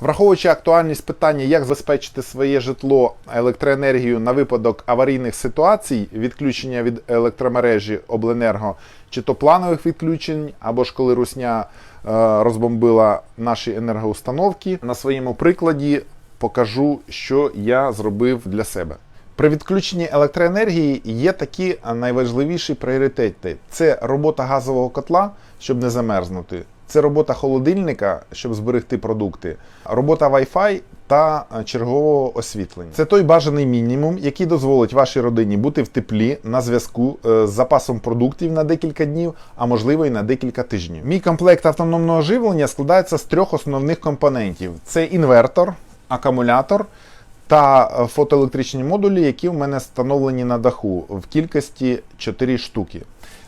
Враховуючи актуальність питання, як забезпечити своє житло електроенергією на випадок аварійних ситуацій, відключення від електромережі обленерго, чи то планових відключень, або ж коли русня е, розбомбила наші енергоустановки, на своєму прикладі покажу, що я зробив для себе. При відключенні електроенергії є такі найважливіші пріоритети: це робота газового котла, щоб не замерзнути. Це робота холодильника, щоб зберегти продукти, робота Wi-Fi та е, чергового освітлення. Це той бажаний мінімум, який дозволить вашій родині бути в теплі на зв'язку е, з запасом продуктів на декілька днів, а можливо і на декілька тижнів. Мій комплект автономного живлення складається з трьох основних компонентів: це інвертор, акумулятор та е, фотоелектричні модулі, які в мене встановлені на даху в кількості 4 штуки.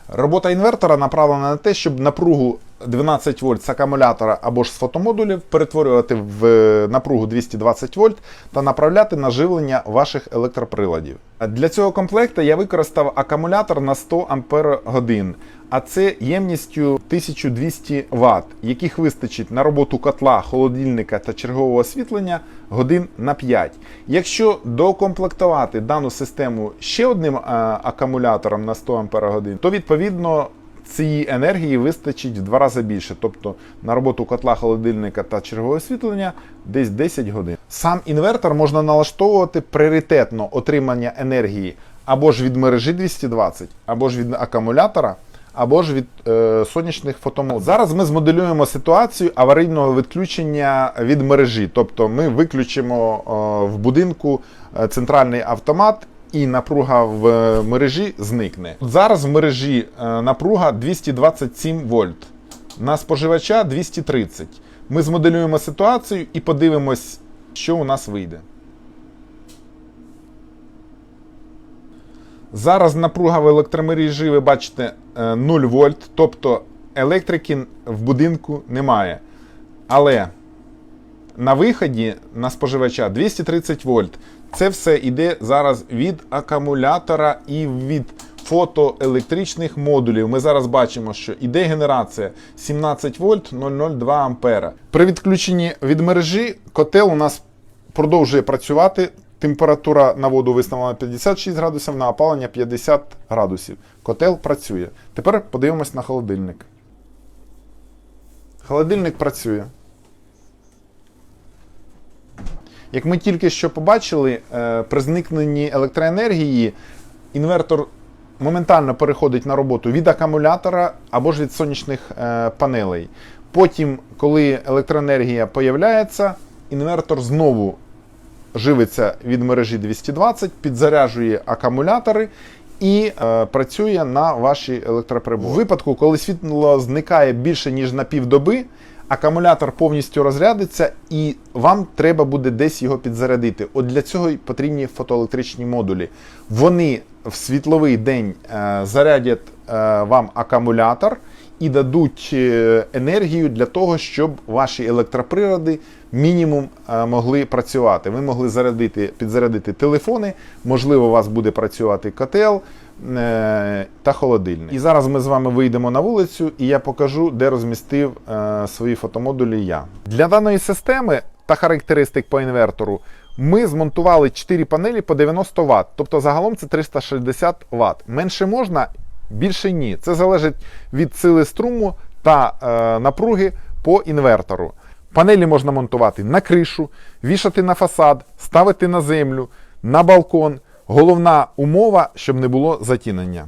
Робота інвертора направлена на те, щоб напругу 12 вольт з акумулятора або ж з фотомодулів перетворювати в е, напругу 220 вольт та направляти на живлення ваших електроприладів. Для цього комплекту я використав акумулятор на 100 Ампер годин, а це ємністю 1200 Вт, яких вистачить на роботу котла, холодильника та чергового освітлення годин на 5. Якщо докомплектувати дану систему ще одним е, акумулятором на 100 Ампер годин, то відповідно цієї енергії вистачить в два рази більше, тобто на роботу котла, холодильника та чергового освітлення десь 10 годин. Сам інвертор можна налаштовувати пріоритетно отримання енергії або ж від мережі 220, або ж від акумулятора. Або ж від е, сонячних фотомод. Зараз ми змоделюємо ситуацію аварійного відключення від мережі. Тобто ми виключимо е, в будинку е, центральний автомат і напруга в е, мережі зникне. Зараз в мережі е, напруга 227 вольт, на споживача 230. Ми змоделюємо ситуацію і подивимось, що у нас вийде. Зараз напруга в електромережі, ви бачите, е, 0 вольт, тобто електрики в будинку немає. Але на виході на споживача 230 вольт. Це все йде зараз від акумулятора і від фотоелектричних модулів. Ми зараз бачимо, що іде генерація 17 вольт 002 ампера. При відключенні від мережі котел у нас продовжує працювати. Температура на воду виставлена 56 градусів, на опалення 50 градусів. Котел працює. Тепер подивимось на холодильник. Холодильник працює. Як ми тільки що побачили, е, при зникненні електроенергії інвертор моментально переходить на роботу від акумулятора або ж від сонячних е, панелей. Потім, коли електроенергія появляється, інвертор знову живиться від мережі 220, підзаряджує акумулятори і е, працює на ваші електроприбори. У випадку, коли світло зникає більше ніж на півдоби, акумулятор повністю розрядиться, і вам треба буде десь його підзарядити. От для цього потрібні фотоелектричні модулі. Вони в світловий день е, зарядять е, вам акумулятор і дадуть е, енергію для того, щоб ваші електроприлади мінімум е, могли працювати. Ви могли зарядити, підзарядити телефони, можливо, у вас буде працювати котел е, та холодильник. І зараз ми з вами вийдемо на вулицю, і я покажу, де розмістив е, свої фотомодулі я. Для даної системи та характеристик по інвертору ми змонтували 4 панелі по 90 Вт, тобто загалом це 360 Вт. Менше можна, більше ні. Це залежить від сили струму та е, напруги по інвертору. Панелі можна монтувати на кришу, вішати на фасад, ставити на землю, на балкон. Головна умова, щоб не було затінення.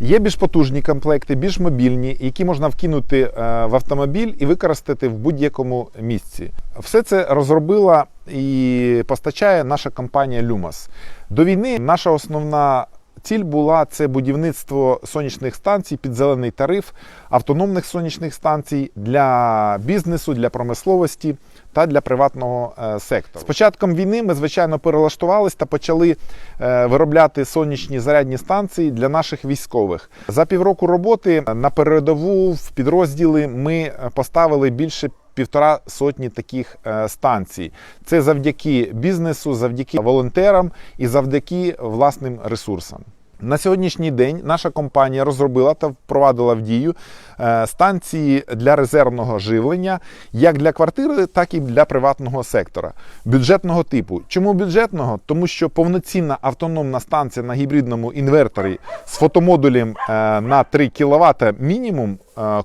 Є більш потужні комплекти, більш мобільні, які можна вкинути е, в автомобіль і використати в будь-якому місці. Все це розробила і постачає наша компанія Lumos. До війни наша основна ціль була це будівництво сонячних станцій під зелений тариф, автономних сонячних станцій для бізнесу, для промисловості та для приватного е, сектору. З початком війни ми, звичайно, перелаштувались та почали е, виробляти сонячні зарядні станції для наших військових. За півроку роботи на передову в підрозділи ми е, поставили більше півтора сотні таких е, станцій. Це завдяки бізнесу, завдяки волонтерам і завдяки власним ресурсам. На сьогоднішній день наша компанія розробила та впровадила в дію е, станції для резервного живлення як для квартири, так і для приватного сектора бюджетного типу. Чому бюджетного? Тому що повноцінна автономна станція на гібридному інверторі з фотомодулем е, на 3 кВт мінімум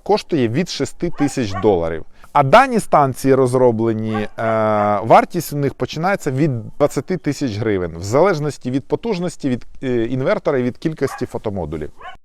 коштує від 6 тисяч доларів. А дані станції розроблені, е, вартість у них починається від 20 тисяч гривень, в залежності від потужності, від е, інвертора і від кількості фотомодулів.